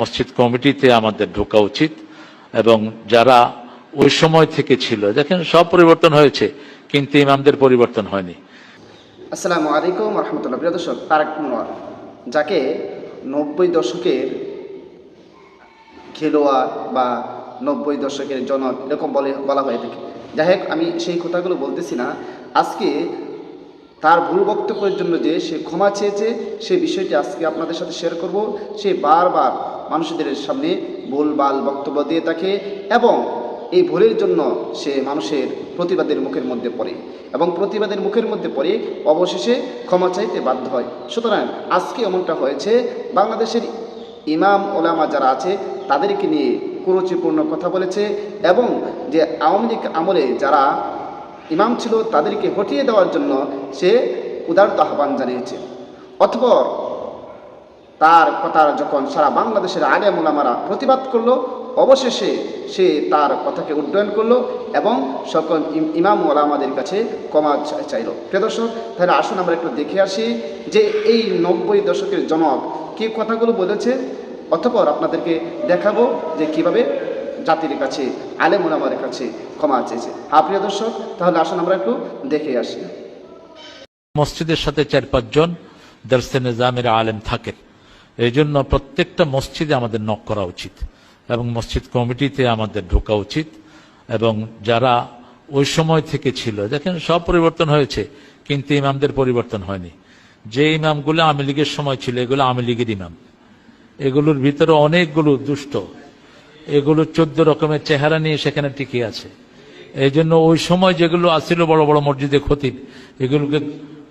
মসজিদ কমিটিতে আমাদের ঢোকা উচিত এবং যারা ওই সময় থেকে ছিল, দেখেন সব পরিবর্তন হয়েছে, কিন্তু ইমামদের পরিবর্তন হয়নি। আসসালামু আলাইকুম রহমতুল্লাহ। প্রিয় দর্শক, তারেক মনোয়ার যাকে নব্বই দশকের খেলোয়াড় বা নব্বই দশকের জনক এরকম বলে, বলা হয়ে থাকে। যাই হোক, আমি সেই কথাগুলো বলতেছি না। আজকে তার ভুল বক্তব্যের জন্য যে সে ক্ষমা চেয়েছে সেই বিষয়টি আজকে আপনাদের সাথে শেয়ার করব। সে বারবার মানুষদের সামনে ভুলবাল বক্তব্য দিয়ে থাকে এবং এই ভুলের জন্য সে মানুষের প্রতিবাদের মুখের মধ্যে পড়ে এবং প্রতিবাদের মুখের মধ্যে পড়ে অবশেষে ক্ষমা চাইতে বাধ্য হয়। সুতরাং আজকে এমনটা হয়েছে, বাংলাদেশের ইমাম, ওলামা যারা আছে, তাদেরকে নিয়ে কুরুচিপূর্ণ কথা বলেছে এবং যে আওয়ামী লীগ আমলে যারা ইমাম ছিল, তাদেরকে হটিয়ে দেওয়ার জন্য সে উদারত আহ্বান জানিয়েছে। অতপর তার কথা যখন সারা বাংলাদেশের আগে মোলামারা প্রতিবাদ করল, অবশেষে সে তার কথাকে উড্ডয়ন করল এবং সকল ইম- ইমাম ওলামাদের কাছে ক্ষমা চাইলো। প্রিয় দর্শক, তাহলে আসুন আমরা একটু দেখে আসি যে এই নব্বই দশকের জনক কি কথাগুলো বলেছে, অতপর আপনাদেরকে দেখাবো যে কীভাবে জাতির কাছে, আলেম ওলামাদের কাছে ক্ষমা চেয়েছে। হ্যাঁ প্রিয় দর্শক, তাহলে আসুন আমরা একটু দেখে আসি। মসজিদের সাথে চার পাঁচজন দর্শে নিজামের আলেম থাকেন এই জন্য প্রত্যেকটা মসজিদে আমাদের নক করা উচিত। এবং মসজিদ কমিটিতে আমাদের ঢোকা উচিত। এবং যারা ওই সময় থেকে ছিল, দেখেন সব পরিবর্তন হয়েছে, কিন্তু ইমামদের পরিবর্তন হয়নি। যে ইমামগুলো আওয়ামী লীগের সময় ছিল, এগুলো আওয়ামী লীগের ইমাম। এগুলোর ভিতরে অনেকগুলো দুষ্ট। এগুলো চোদ্দ রকমের চেহারা নিয়ে সেখানে টিকে আছে। এই জন্য ওই সময় যেগুলো আসছিল বড় বড় মসজিদে খতিব, এগুলোকে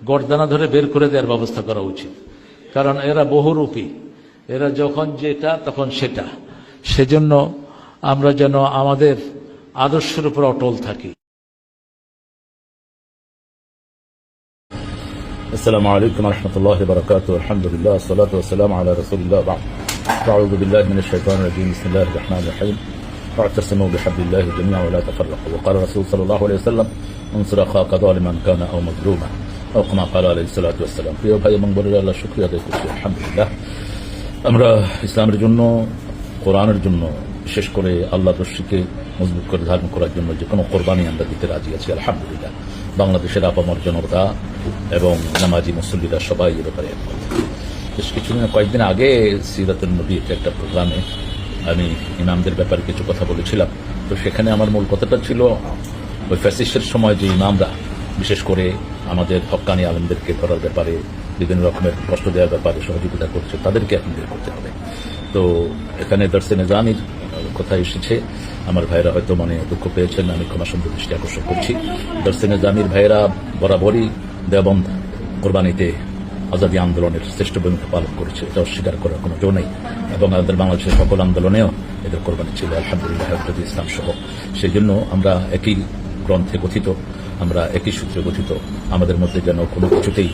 গর্দানা ধরে বের করে দেওয়ার ব্যবস্থা করা উচিত। কারণ এরা বহুরূপী এরা যখন যেটা তখন সেটা সেজন্য আমরা যেন আমাদের আদর্শের উপর অটল থাকি السلام عليكم ورحمة الله وبركاته الحمد لله والصلاة والسلام على رسول الله بعد أعوذ بالله من الشيطان الرجيم بسم الله الرحمن الرحيم واعتصموا بحبل الله جميعا ولا تفرقوا وقال الرسول صلى الله عليه وسلم انصر أخاك ظالما كان أو مظلوما ওকমা কাল আলহ সালাতাম প্রিয় ভাই এবং বলির আল্লাহ শুক্রিয়া আদায় করছি, আলহামদুলিল্লাহ। আমরা ইসলামের জন্য, কোরআনের জন্য, বিশেষ করে আল্লাহ রশ্মিকে মজবুত করে ধারণ করার জন্য যে কোনো কোরবানি আমরা দিতে রাজি আছি, আলহামদুলিল্লাহ। বাংলাদেশের আপামর জনতা এবং নামাজি মুসল্লিরা সবাই এ ব্যাপারে বেশ কিছুদিন, কয়েকদিন আগে সিরাতুল নবী একটা প্রোগ্রামে আমি ইমামদের ব্যাপারে কিছু কথা বলেছিলাম। তো সেখানে আমার মূল কথাটা ছিল, ওই ফ্যাসিসের সময় যে ইমামরা বিশেষ করে আমাদের হক্কানি আলমদেরকে ধরার ব্যাপারে, বিভিন্ন রকমের কষ্ট দেওয়ার ব্যাপারে সহযোগিতা করছে, তাদেরকে এখন বের করতে হবে। তো এখানে দর্শে নিজামির কথা এসেছে। আমার ভাইরা হয়তো মানে দুঃখ পেয়েছেন, আমি ক্ষমা সুন্দর দৃষ্টি আকর্ষণ করছি। দর্শে নিজামির ভাইরা বরাবরই দেবন্ধ কোরবানিতে আজাদী আন্দোলনের শ্রেষ্ঠ ভূমিকা পালন করেছে, এটা অস্বীকার করার কোনো জো নেই। এবং আমাদের বাংলাদেশের সকল আন্দোলনেও এদের কোরবানি ছিল, আলহামদুলিল্লাহ ইসলাম সহ সেই জন্য আমরা একই গ্রন্থে কথিত আমরা একই সূত্রে গঠিত। আমাদের মধ্যে যেন কোনো কিছুতেই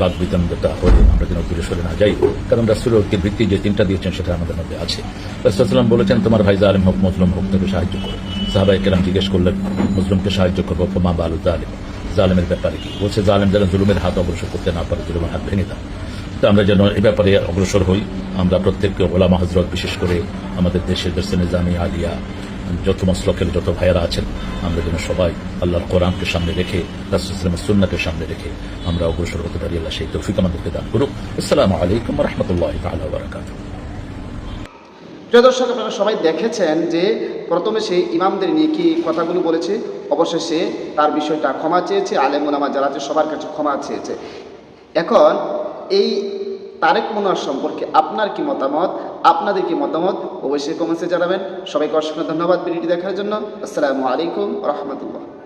বাদ বিতণ্ডতা হলে আমরা যেন দূরে সরে না যাই, কারণ রাসুলকে ভিত্তি যে তিনটা দিয়েছেন সেটা আমাদের মধ্যে আছে। রাসুলাম বলেছেন, তোমার ভাই জালিম হোক, মজলুম হোক, তাকে সাহায্য করো। সাহাবাই কেরাম জিজ্ঞেস করলেন, মজলুমকে সাহায্য করব? মা বালু জালিম? জালেমের ব্যাপারে কি? বলছে, জালেম যেন জুলুমের হাত অগ্রসর করতে না পারে, জুলুমের হাত ভেঙে দাও তো আমরা যেন এই ব্যাপারে অগ্রসর হই, আমরা প্রত্যেককে ওলামা হজরত বিশেষ করে আমাদের দেশের দর্শনে জামি আলিয়া যত মসলকের যত ভাইয়ারা আছেন, আমরা যেন সবাই আল্লাহর কোরআনকে সামনে রেখে সুন্নাকে সামনে রেখে আমরা অগ্রসর হতে পারি। আল্লাহ সেই তৌফিক আমাদেরকে দান করুক। আসসালামু আলাইকুম রহমতুল্লাহ তালা প্রিয় দর্শক, আপনারা সবাই দেখেছেন যে প্রথমে সে ইমামদের নিয়ে কি কথাগুলো বলেছে? অবশেষে তার বিষয়টা ক্ষমা চেয়েছে। আলেম ওলামা যারা আছে, সবার কাছে ক্ষমা চেয়েছে। এখন এই তারেক মনোয়ার সম্পর্কে আপনার কি মতামত, আপনাদের কি মতামত, অবশ্যই কমেন্টসে জানাবেন। সবাইকে অসংখ্য ধন্যবাদ ভিডিওটি দেখার জন্য। আসসালামু আলাইকুম রহমতুল্লাহ।